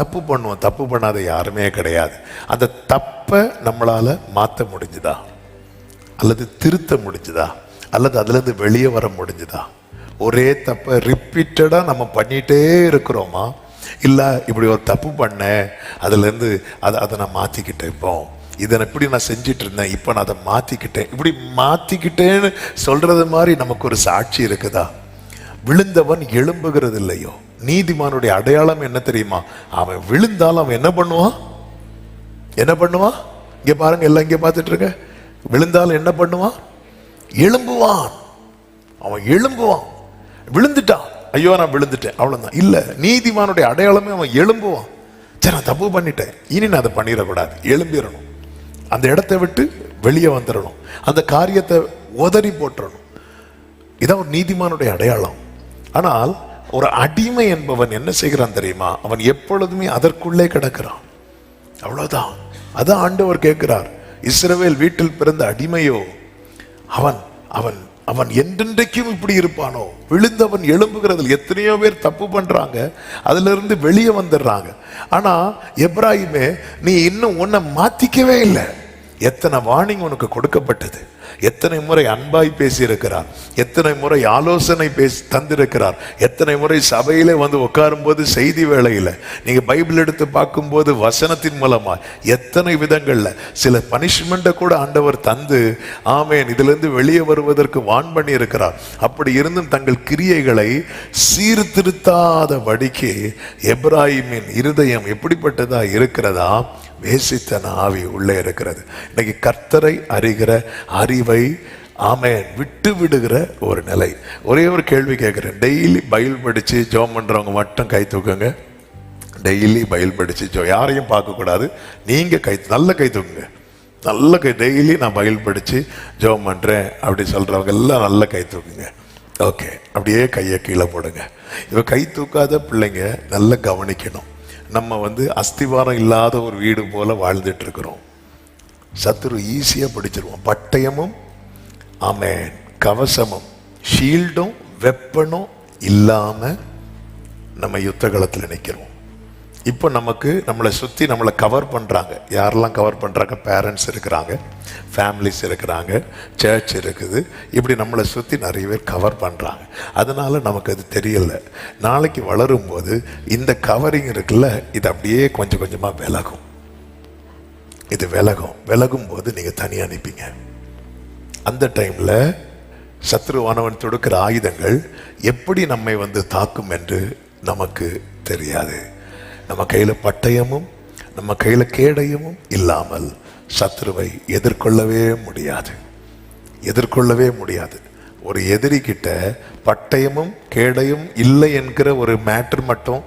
தப்பு பண்ணுவோம் தப்பு பண்ணாத யாருமே கிடையாது. அந்த தப்பை நம்மளால் மாற்ற முடிஞ்சுதா? அல்லது திருத்த முடிஞ்சுதா? அல்லது அதுலேருந்து வெளியே வர முடிஞ்சுதா? ஒரே தப்பை ரிப்பீட்டடாக நம்ம பண்ணிகிட்டே இருக்கிறோமா? இல்லை இப்படி ஒரு தப்பு பண்ணேன் அதுலேருந்து அதை அதை நான் மாற்றிக்கிட்டேன் இப்போ. இதை எப்படி இப்படி நான் செஞ்சிட்டு இருந்தேன் இப்போ நான் அதை மாற்றிக்கிட்டேன் இப்படி மாற்றிக்கிட்டேன்னு சொல்கிறது மாதிரி நமக்கு ஒரு சாட்சி இருக்குதா? விழுந்தவன் எழும்புகிறது இல்லையோ நீதிமானுடைய அடையாளம் என்ன தெரியுமா? அவன் விழுந்தால் அவன் என்ன பண்ணுவான் என்ன பண்ணுவான் இங்கே பாருங்க எல்லாம் இங்கே பார்த்துட்டு இருக்க. விழுந்தாலும் என்ன பண்ணுவான் எழும்புவான். அவன் எழும்புவான். விழுந்துட்டான். ஐயோ நான் விழுந்துட்டேன். அவ்வளோதான் இல்லை நீதிமானுடைய அடையாளமே அவன் எழும்புவான். சரி நான் தப்பு பண்ணிட்டேன். இனி நான் அதை பண்ணிடக்கூடாது. எழும்பிடணும். அந்த இடத்த விட்டு வெளியே வந்துடணும். அந்த காரியத்தை உதறி போட்டுறணும். இதான் ஒரு நீதிமானுடைய அடையாளம். ஆனால் ஒரு அடிமை என்பவன் என்ன செய்கிறான் தெரியுமா? அவன் எப்பொழுதுமே அதற்குள்ளே கிடக்கிறான். அவ்வளோதான் அதான் ஆண்டவர் கேட்கிறார். இஸ்ரவேல் வீட்டில் பிறந்த அடிமையோ அவன் அவன் அவன் என்றென்றைக்கும் இப்படி இருப்பானோ? விழுந்தவன் எழும்புகிறதில் எத்தனையோ பேர் தப்பு பண்ணுறாங்க அதிலிருந்து வெளியே வந்துடுறாங்க. ஆனால் எப்ராஹிமே நீ இன்னும் உன்னை மாத்திக்கவே இல்லை. எத்தனை வார்னிங் உனக்கு கொடுக்கப்பட்டது? எத்தனை முறை அன்பாய் பேசியிருக்கிறார்? எத்தனை முறை ஆலோசனை பேசி தந்திருக்கிறார்? எத்தனை முறை சபையிலே வந்து உட்காரும்போது செய்தி வேளையில் நீங்க பைபிள் எடுத்து பார்க்கும்போது வசனத்தின் மூலமா எத்தனை விதங்கள்ல சில பனிஷ்மெண்ட்டை கூட ஆண்டவர் தந்து ஆமேன் இதிலிருந்து வெளியே வருவதற்கு வான் பண்ணி இருக்கிறார் அப்படி இருந்தும் தங்கள் கிரியைகளை சீர்திருத்தாத வடிக்கு எப்ராஹிமின் இருதயம் எப்படிப்பட்டதா இருக்கிறதா? வேசித்தன ஆவி உள்ளே இருக்கிறது. இன்னைக்கு கர்த்தரை அறிகிற அறிவை ஆமேன் விட்டு விடுகிற ஒரு நிலை. ஒரே ஒரு கேள்வி கேட்குறேன். டெய்லி பயில் படித்து ஜோம் பண்ணுறவங்க மட்டும் கை தூக்குங்க. டெய்லி பயில் படித்து ஜோ யாரையும் பார்க்கக்கூடாது நீங்கள் கை நல்ல கை தூக்குங்க. நல்ல கை டெய்லி நான் பயில் படித்து ஜோம் பண்ணுறேன் அப்படி சொல்கிறவங்க எல்லாம் நல்ல கை தூக்குங்க. ஓகே அப்படியே கையை கீழே போடுங்க. இப்போ கை தூக்காத பிள்ளைங்க நல்லா கவனிக்கணும். நம்ம வந்து அஸ்திவாரம் இல்லாத ஒரு வீடு போல வாழ்ந்துட்டு இருக்கிறோம் சத்துரு ஈஸியாக பிடிச்சிருவோம். பட்டயமும் ஆமேன் கவசமும் ஷீல்டும் வெப்பனும் இல்லாமல் நம்ம யுத்த காலத்தில் நிற்கிறோம் இப்போ நமக்கு நம்மளை சுற்றி நம்மளை கவர் பண்ணுறாங்க யாரெல்லாம் கவர் பண்ணுறாங்க பேரண்ட்ஸ் இருக்கிறாங்க ஃபேமிலிஸ் இருக்கிறாங்க சர்ச் இருக்குது. இப்படி நம்மளை சுற்றி நிறைய பேர் கவர் பண்ணுறாங்க அதனால் நமக்கு அது தெரியல. நாளைக்கு வளரும்போது இந்த கவரிங் இருக்குல்ல இது அப்படியே கொஞ்சம் கொஞ்சமாக விலகும். இது விலகும். விலகும் போது நீங்கள் தனியாக நிற்பீங்க அந்த டைமில் சத்ருவானவன் தொடுக்கிற ஆயுதங்கள் எப்படி நம்மை வந்து தாக்கும் என்று நமக்கு தெரியாது. நம்ம கையில் பட்டயமும் நம்ம கையில் கேடயமும் இல்லாமல் சத்ருவை எதிர்கொள்ளவே முடியாது. எதிர்கொள்ளவே முடியாது. ஒரு எதிரி கிட்ட பட்டயமும் கேடையும் இல்லை என்கிற ஒரு மேட்ரு மட்டும்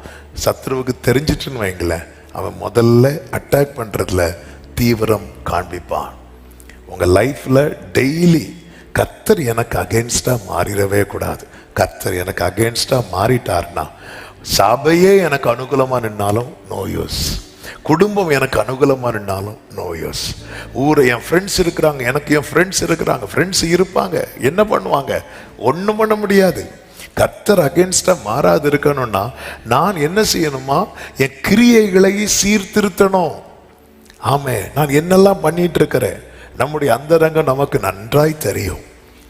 சத்ருவுக்கு தெரிஞ்சிட்டுன்னு வைங்களேன் அவன் முதல்ல அட்டாக் பண்ணுறதுல தீவிரம் காண்பிப்பான். உங்கள் லைஃப்பில் டெய்லி கத்தர் எனக்கு அகேன்ஸ்டாக மாறிடவே கூடாது. கத்தர் எனக்கு அகேன்ஸ்டாக மாறிட்டார்னா சபையே எனக்கு அனுகூலமா நின்னாலும் நோ யூஸ் குடும்பம் எனக்கு அனுகூலமாக நின்னாலும் நோ யூஸ் ஊரை என் ஃப்ரெண்ட்ஸ் இருக்கிறாங்க எனக்கு என் ஃப்ரெண்ட்ஸ் இருக்கிறாங்க ஃப்ரெண்ட்ஸ் இருப்பாங்க. என்ன பண்ணுவாங்க? ஒன்றும் பண்ண முடியாது. கர்த்தர் அகேன்ஸ்டாக மாறாது இருக்கணும்னா நான் என்ன செய்யணுமா? என் கிரியைகளை சீர்திருத்தணும். ஆமே நான் என்னெல்லாம் பண்ணிட்டு இருக்கிறேன்? நம்முடைய அந்தரங்கம் நமக்கு நன்றாய் தெரியும்.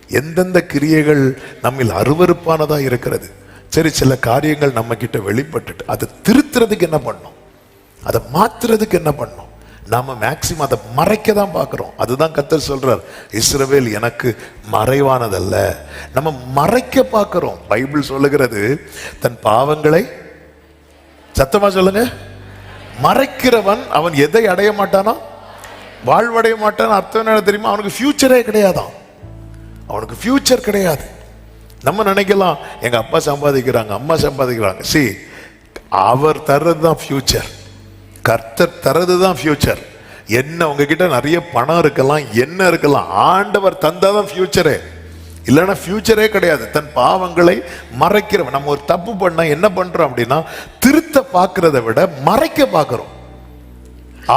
எந்தெந்த கிரியைகள் நம்மில் அருவறுப்பானதாக இருக்கிறது? சரி சில காரியங்கள் நம்ம கிட்ட வெளிப்பட்டுட்டு அதை திருத்துறதுக்கு என்ன பண்ணும்? அதை மாத்துறதுக்கு என்ன பண்ணும்? நாம மேக்சிமம் அதை மறைக்க தான் பார்க்குறோம். அதுதான் கத்தர் சொல்றார். இஸ்ரவேல் எனக்கு மறைவானதல்ல. நம்ம மறைக்க பார்க்குறோம். பைபிள் சொல்லுகிறது தன் பாவங்களை சத்தமா சொல்லுங்க மறைக்கிறவன் அவன் எதை அடைய மாட்டானா வாழ்வடைய மாட்டான் அர்த்தம் என்ன தெரியுமா? அவனுக்கு ஃபியூச்சரே கிடையாதான் அவனுக்கு ஃபியூச்சர் கிடையாது. நம்ம நினைக்கலாம் எங்கள் அப்பா சம்பாதிக்கிறாங்க அம்மா சம்பாதிக்கிறாங்க. சி அவர் தர்றது தான் ஃபியூச்சர் கர்த்தர் தர்றது தான் ஃபியூச்சர் என்ன உங்ககிட்ட நிறைய பணம் இருக்கலாம் என்ன இருக்கலாம் ஆண்டவர் தந்தால் தான் ஃபியூச்சரே இல்லைன்னா ஃபியூச்சரே கிடையாது. தன் பாவங்களை மறைக்கிறவன். நம்ம ஒரு தப்பு பண்ணால் என்ன பண்ணுறோம் அப்படின்னா திருத்த பார்க்கறத விட மறைக்க பார்க்குறோம்.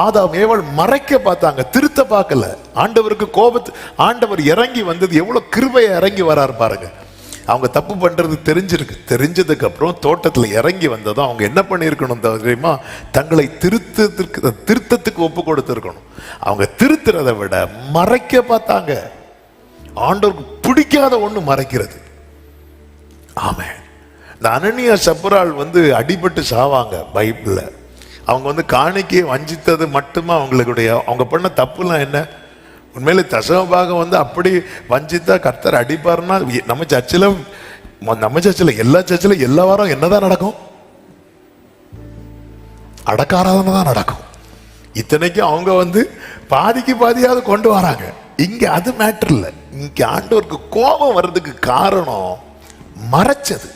ஆதாம் ஏவல் மறைக்க பார்த்தாங்க திருத்த பார்க்கல. ஆண்டவருக்கு கோபத்து ஆண்டவர் இறங்கி வந்தது எவ்வளோ கிருபையை இறங்கி வரார் பாருங்கள் அவங்க தப்பு பண்ணுறது தெரிஞ்சிருக்கு. தெரிஞ்சதுக்கு அப்புறம் இறங்கி வந்ததும் அவங்க என்ன பண்ணியிருக்கணும் தெரியுமா? தங்களை திருத்தத்திற்கு திருத்தத்துக்கு ஒப்பு கொடுத்துருக்கணும். அவங்க திருத்துறதை விட மறைக்க பார்த்தாங்க. ஆண்டவருக்கு பிடிக்காத ஒன்று மறைக்கிறது. ஆமே இந்த அனனியா சப்பரால் வந்து அடிபட்டு சாவாங்க பைப்பில் அவங்க வந்து காணிக்கையை வஞ்சித்தது மட்டுமா அவங்களுடைய அவங்க பண்ண தப்புலாம் என்ன? உண்மையில தசமபாகம் வந்து அப்படி வஞ்சித்தா கர்த்தர் அடிப்பார்னா நம்ம சர்ச்சில் நம்ம சர்ச்சில் எல்லா சர்ச்சில் எல்லா வாரம் என்னதான் நடக்கும்? அடக்க ஆராதனை தான் நடக்கும். இத்தனைக்கும் அவங்க வந்து பாதிக்கு பாதியாவது கொண்டு வராங்க. இங்க அது மேட்டர் இல்லை. இங்க ஆண்டவருக்கு கோபம் வர்றதுக்கு காரணம் மறைச்சது.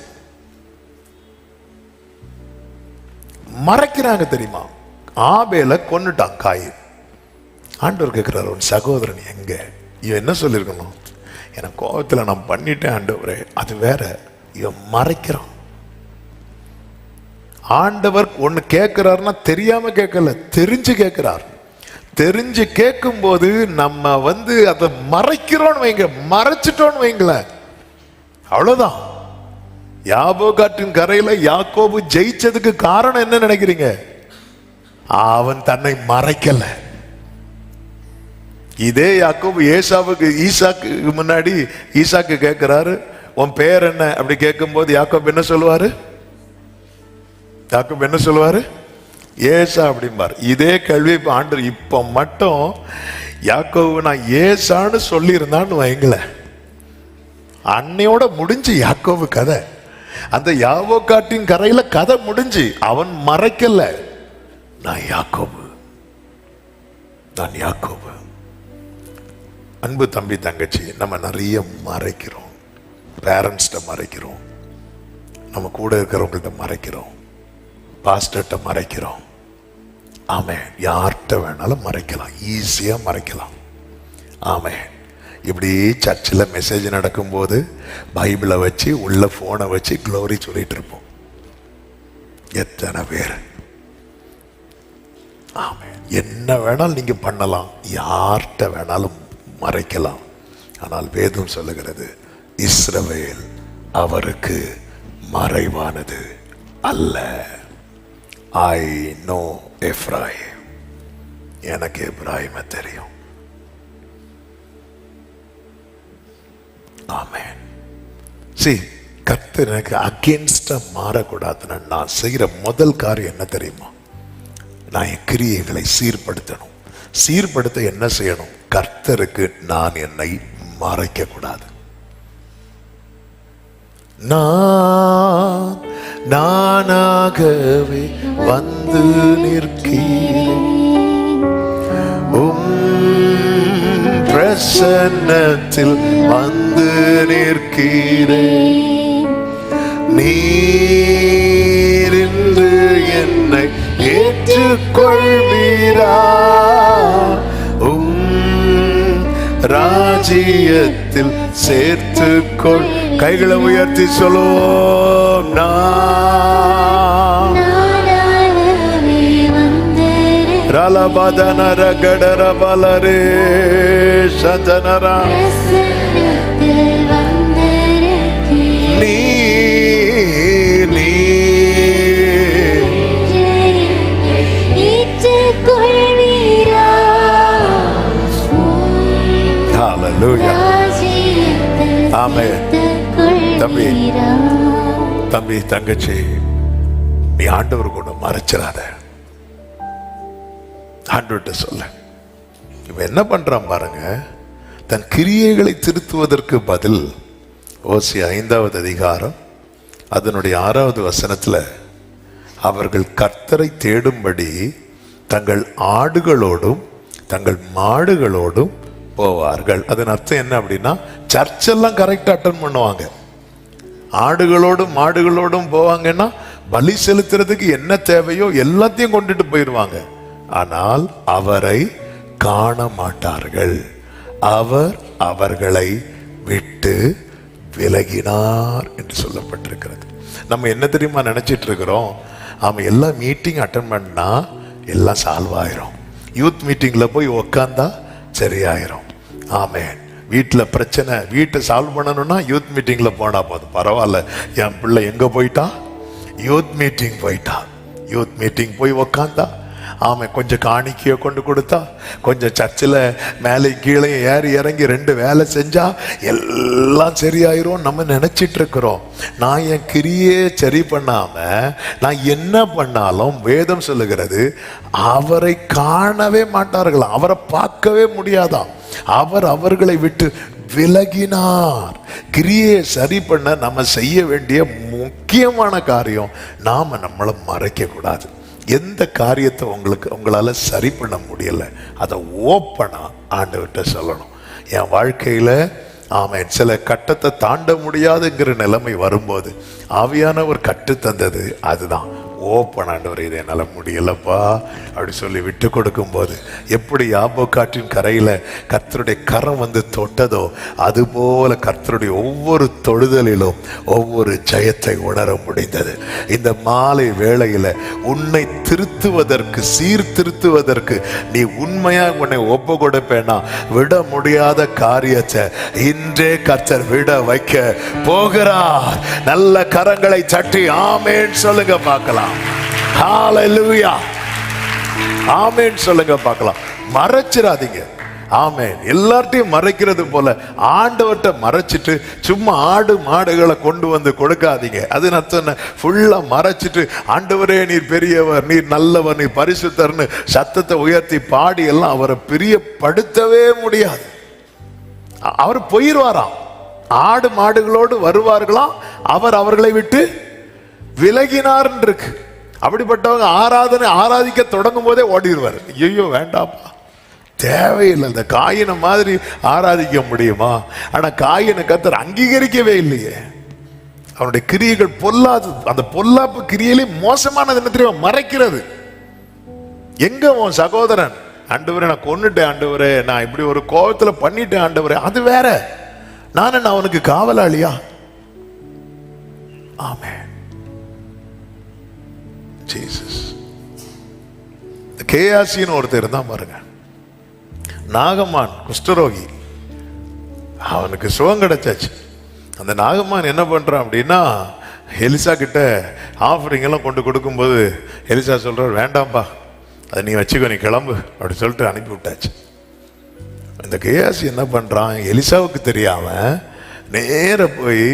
மறைக்கிறாங்க தெரியுமா? ஆபேல கொண்டுட்டான் காயின் ஆண்டவர் கேட்குறாரு உன் சகோதரன் எங்கே? இவன் என்ன சொல்லியிருக்கணும்? எனக்கு கோபத்தில் நான் பண்ணிட்டேன் ஆண்டவரே. அது வேற. இவன் மறைக்கிறான். ஆண்டவர் ஒன்று கேட்குறாருன்னா தெரியாமல் கேட்கல தெரிஞ்சு கேட்குறார். தெரிஞ்சு கேட்கும்போது நம்ம வந்து அதை மறைக்கிறோன்னு வைங்க மறைச்சிட்டோன்னு வைங்களேன் அவ்வளோதான் யாபோ காட்டின் கரையில் யாக்கோபு ஜெயிச்சதுக்கு காரணம் என்ன நினைக்கிறீங்க? அவன் தன்னை மறைக்கலை. இதே யாக்கோபு ஏசாவுக்கு ஈசாக்கு முன்னாடி ஈசாக்கு கேட்கிறாரு உன் பேர் என்ன? அப்படி கேட்கும்போது யாக்கோப் என்ன சொல்லுவாரு? யாக்கோப் என்ன சொல்லுவாரு? ஏசா அப்படிம்பார். இதே கேள்வி இப்ப ஆண்டு இப்போ மட்டும் யாக்கோவு நான் ஏசான்னு சொல்லியிருந்தான்னு வைங்களேன். அன்னையோட முடிஞ்சு யாக்கோவு கதை. அந்த யாவோக்காட்டின் கரையில கதை முடிஞ்சு அவன் மறைக்கல. நான் யாக்கோபு. நான் யாக்கோபு. அன்பு தம்பி தங்கச்சி நம்ம நிறைய மறைக்கிறோம். பேரண்ட்ஸ்கிட்ட மறைக்கிறோம். நம்ம கூட இருக்கிறவங்கள்ட்ட மறைக்கிறோம். பாஸ்டர்கிட்ட மறைக்கிறோம். ஆமே யார்கிட்ட வேணாலும் மறைக்கலாம். ஈஸியாக மறைக்கலாம். ஆமே இப்படி சர்ச்சில் மெசேஜ் நடக்கும்போது பைபிளை வச்சு உள்ள ஃபோனை வச்சு க்ளோரி சொல்லிட்டு இருப்போம். எத்தனை பேர்? ஆமே என்ன வேணாலும் நீங்கள் பண்ணலாம். யார்கிட்ட வேணாலும் மறைக்கலாம். ஆனால் வேதம் சொல்லுகிறது இஸ்ரவேல் அவருக்கு மறைவானது அல்ல. ஐ நோ எஃப்ராயிம் எனக்கு எப்ராஹிம தெரியும். ஆமென் சி கத்து எனக்கு அகேன்ஸ்டா மாறக்கூடாதுன்னு நான் செய்யற முதல் காரியம் என்ன தெரியுமா? நான் என் கிரியைகளை சீர்படுத்தணும். சீர்படுத்த என்ன செய்யணும்? கர்த்தருக்கு நான் என்னை மறைக்க கூடாது நான் நானாகவே வந்து நிற்கிறேன். உம் பிரசன்னத்தில் வந்து நிற்கிறேன். நீரின்று என்னை ஏற்றுக்கொள்வீரா? ராஜ்யத்தில் சேர்த்துக்கொள். கைகளை உயர்த்தி சொல்லுவோம் நான் ரலபதனர கடர பலரே சதனரா. ராஜ்யத்தில் தம்பி தம்பி தங்கச்சி நீ ஆண்டவர் கூட மறைச்சிடாத ஆண்டவர்கிட்ட சொல்ல. இவன் என்ன பண்றான் பாருங்க? தன் கிரியைகளை திருத்துவதற்கு பதில் ஓசி ஐந்தாவது அதிகாரம் அதனுடைய ஆறாவது வசனத்துல அவர்கள் கர்த்தரை தேடும்படி தங்கள் ஆடுகளோடும் தங்கள் மாடுகளோடும் போவார்கள். அதன் அர்த்தம் என்ன அப்படின்னா சர்ச்செல்லாம் கரெக்டாக அட்டன் பண்ணுவாங்க. ஆடுகளோடும் மாடுகளோடும் போவாங்கன்னா பலி செலுத்துறதுக்கு என்ன தேவையோ எல்லாத்தையும் கொண்டுட்டு போயிடுவாங்க. ஆனால் அவரை காண மாட்டார்கள். அவர் அவர்களை விட்டு விலகினார் என்று சொல்லப்பட்டிருக்கிறது. நம்ம என்ன தெரியுமா நினைச்சிட்டு இருக்கிறோம்? அவன் எல்லா மீட்டிங் அட்டன் பண்ணா எல்லாம் சால்வ் ஆயிரும். யூத் மீட்டிங்கில் போய் உக்காந்தா சரியாயிரும். ஆமேன். வீட்டில் பிரச்சனை வீட்டை சால்வ் பண்ணணும்னா யூத் மீட்டிங்கில் போனால் போதும். பரவாயில்ல. என் பிள்ளை எங்கே போயிட்டான் யூத் மீட்டிங் போயிட்டான் யூத் மீட்டிங் போய் உக்காந்தா. ஆமாம் கொஞ்சம் காணிக்கையை கொண்டு கொடுத்தா கொஞ்சம் சர்ச்சில் மேலே கீழே ஏறி இறங்கி ரெண்டு வேலை செஞ்சால் எல்லாம் சரியாயிரும் நம்ம நினச்சிட்டு இருக்கிறோம். நான் என் கிரியே சரி பண்ணாமல் நான் என்ன பண்ணாலும் வேதம் சொல்லுகிறது அவரை காணவே மாட்டார்களாம் அவரை பார்க்கவே முடியாதான் அவர் அவர்களை விட்டு விலகினார். கிரியை சரி பண்ண நம்ம செய்ய வேண்டிய முக்கியமான காரியம் நாம நம்மளை மறைக்கக்கூடாது. எந்த காரியத்தை உங்களுக்கு உங்களால சரி பண்ண முடியல அதை ஓப்பனா ஆண்டவர்கிட்ட சொல்லணும். என் வாழ்க்கையில ஆமாம் சில கட்டத்தை தாண்ட முடியாதுங்கிற நிலைமை வரும்போது ஆவியானவர் கட்டு தந்தது அதுதான். ஓப்பன் ஆண்டவர் இது என்னால் முடியலப்பா. அப்படி சொல்லி விட்டு கொடுக்கும்போது எப்படி யாபோ காற்றின் கரையில் கர்த்தருடைய கரம் வந்து தொட்டதோ அதுபோல கர்த்தருடைய ஒவ்வொரு தொழுதலிலும் ஒவ்வொரு ஜெயத்தை உணர முடிந்தது. இந்த மாலை வேளையில் உன்னை திருத்துவதற்கு சீர்திருத்துவதற்கு நீ உண்மையா உன்னை ஒப்பு கொடுப்பேனா? விட முடியாத காரியத்தை இன்றே கர்த்தர் விட வைக்க போகிறார். நல்ல கரங்களை சட்டி ஆமேன்னு சொல்லுங்க பார்க்கலாம். ஹalleluya ஆமேன் சொல்லுங்க பார்க்கலாம். மறைச்சிடாதீங்க. ஆமேன் எல்லார்ட்டையும் மறைக்கிறது போல ஆண்டவர்கிட்ட மறைச்சிட்டு சும்மா ஆடு மாடுகளை கொண்டு வந்து கொடுக்காதீங்க. அது நான் சொன்னேன் ஃபுல்லா மறைச்சிட்டு ஆண்டவரே நீர் பெரியவர் நீர் நல்லவர் நீர் பரிசுத்தர்னு சத்தத்தை உயர்த்தி பாடி எல்லாம் அவரை பிரியப்படுத்தவே முடியாது. அவர் போயிடுவாராம் ஆடு மாடுகளோடு வருவார்களாம். அவர் அவர்களை விட்டு விலகினார் இருக்கு அப்படிப்பட்டவங்க ஆராதனை ஆராதிக்க தொடங்கும் போதே ஓடிடுவார். ஐயோ வேண்டாம்ப்பா. தேவையில்லை இந்த காயினை மாதிரி ஆராதிக்க முடியுமா? ஆனால் காயினை கத்தர் அங்கீகரிக்கவே இல்லையே. அவனுடைய கிரியைகள் பொல்லாது அந்த பொல்லாப்பு கிரியையிலே மோசமானது என்ன தெரியுமா? மறைக்கிறது. எங்க உன் சகோதரன்? ஆண்டவரே நான் கொன்னுட்டேன் ஆண்டவரே. நான் இப்படி ஒரு கோபத்தில் பண்ணிட்டேன் ஆண்டவரே. அது வேற. நான் என்ன அவனுக்கு காவலாளியா? ஆமே ஜீசஸ் கேஆசின்னு ஒருத்தர் இருந்தான் பாருங்க. நாகமான் குஷ்டரோகி. அவனுக்கு சுகம் கிடைச்சாச்சு. அந்த நாகமான் என்ன பண்ணுறான் அப்படின்னா எலிசா கிட்ட ஆஃபரிங் எல்லாம் கொண்டு கொடுக்கும்போது எலிசா சொல்கிறார் வேண்டாம்ப்பா அதை நீ வச்சுக்கோ நீ கிளம்பு அப்படி சொல்லிட்டு அனுப்பி விட்டாச்சு. இந்த கேஆசி என்ன பண்ணுறான் எலிசாவுக்கு தெரியாம நேர போய்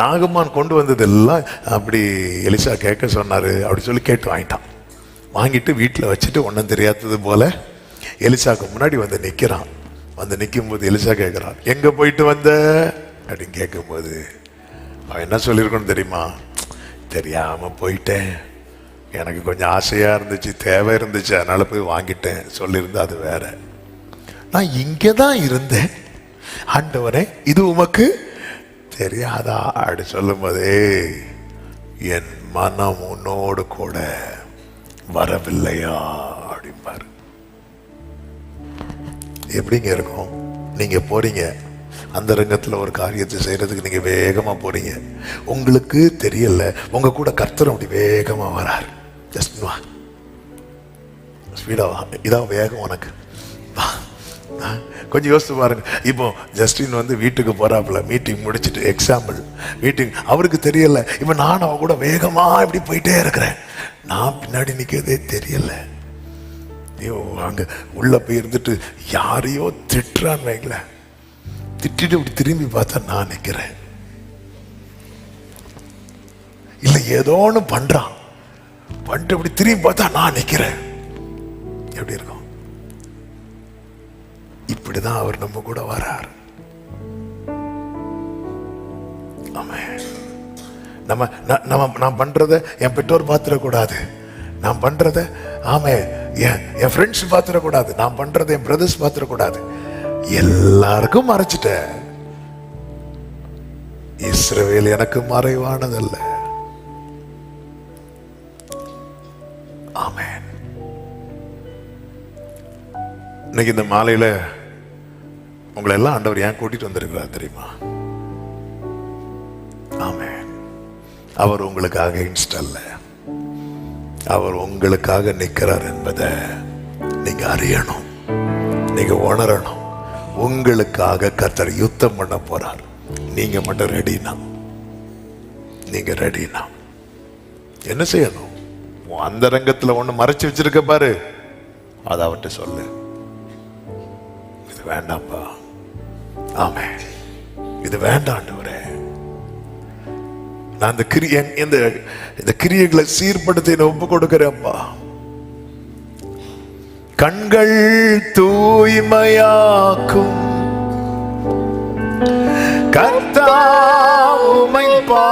நாகமான் கொண்டு வந்ததெல்லாம் அப்படி எலிசா கேட்க சொன்னார் அப்படி சொல்லி கேட்டு வாங்கிட்டான். வாங்கிட்டு வீட்டில் வச்சுட்டு ஒன்றும் தெரியாதது போல் எலிசாவுக்கு முன்னாடி வந்து நிற்கிறான் வந்து நிற்கும்போது எலிசா கேட்குறான் எங்கே போயிட்டு வந்த? அப்படின்னு கேட்கும்போது அவன் என்ன சொல்லியிருக்கணும் தெரியுமா? தெரியாமல் போயிட்டேன். எனக்கு கொஞ்சம் ஆசையாக இருந்துச்சு தேவை இருந்துச்சு அதனால் போய் வாங்கிட்டேன். சொல்லியிருந்தா அது வேற. நான் இங்கே தான் இருந்தேன். ஆண்டவரே இது உமக்கு தெரியாதா அப்படி சொல்லும்போதே என் மனம் உன்னோடு கூட வரவில்லையா? அப்படிம்பாரு. எப்படிங்க இருக்கும்? நீங்க போறீங்க அந்த ரங்கத்தில் ஒரு காரியத்தை செய்கிறதுக்கு நீங்கள் வேகமாக போகிறீங்க உங்களுக்கு தெரியல உங்கள் கூட கர்த்தர் அப்படி வேகமாக வராரு. ஜஸ்ட் வா. ஸ்பீடாக வா. இதான் வேகம் உனக்கு. வா. கொஞ்சம் யோசித்து பாருங்க. இப்போ ஜஸ்டின் வந்து வீட்டுக்கு போறாப்புல மீட்டிங் முடிச்சிட்டு எக்ஸாம்பிள் மீட்டிங் அவருக்கு தெரியல. இப்போ நான் அவ கூட வேகமா இப்படி போயிட்டே இருக்கிறேன். நான் பின்னாடி நிற்கிறதே தெரியல. ஐயோ அங்க உள்ள போய் இருந்துட்டு யாரையோ திட்டுறான்னு வைங்களேன். திட்டிட்டு இப்படி திரும்பி பார்த்தா நான் நிற்கிறேன் இல்ல ஏதோ ஒன்று பண்றான். பண்ணிட்டு இப்படி திரும்பி பார்த்தா நான் நிற்கிறேன் எப்படி இருக்கும்? இப்படிதான் அவர் நம்ம கூட வரார். நம்ம நம்ம நான் பண்றத என் பெற்றோர் பார்த்துடக்கூடாது. நான் பண்றத ஆமே என் என் ஃப்ரெண்ட்ஸ் பார்த்துடக்கூடாது. நான் பண்றத என் பிரதர்ஸ் பார்த்துடக்கூடாது. எல்லாருக்கும் மறைச்சிட்ட இஸ்ரவேல் எனக்கு மறைவானதல்ல. ஆமே இன்னைக்கு இந்த மாலையில உங்களை எல்லாம் ஆண்டவர் ஏன் கூட்டிட்டு வந்திருக்கிறார் தெரியுமா? ஆமே அவர் உங்களுக்காக இன்ஸ்டல்ல. அவர் உங்களுக்காக நிற்கிறார் என்பதை நீங்க அறியணும். நீங்க உணரணும். உங்களுக்காக கர்த்தர் யுத்தம் பண்ண போறார். நீங்க மட்டும் ரெடினா நீங்க ரெடினா என்ன செய்யணும்? அந்த ரங்கத்துல ஒண்ணு மறைச்சு வச்சிருக்க பாரு. அதை அவர்கிட்ட சொல்லு. இது வேண்டாம்ப்பா ஆமே இது வேண்டாண்டவரே நான் இந்த கிரிய இந்த இந்த கிரியைகளை சீர்படுத்தி நான் ஒப்பு கொடுக்கிறேன்ப்பா கண்கள் தூய்மையாக்கும். கர்த்தா உமை பா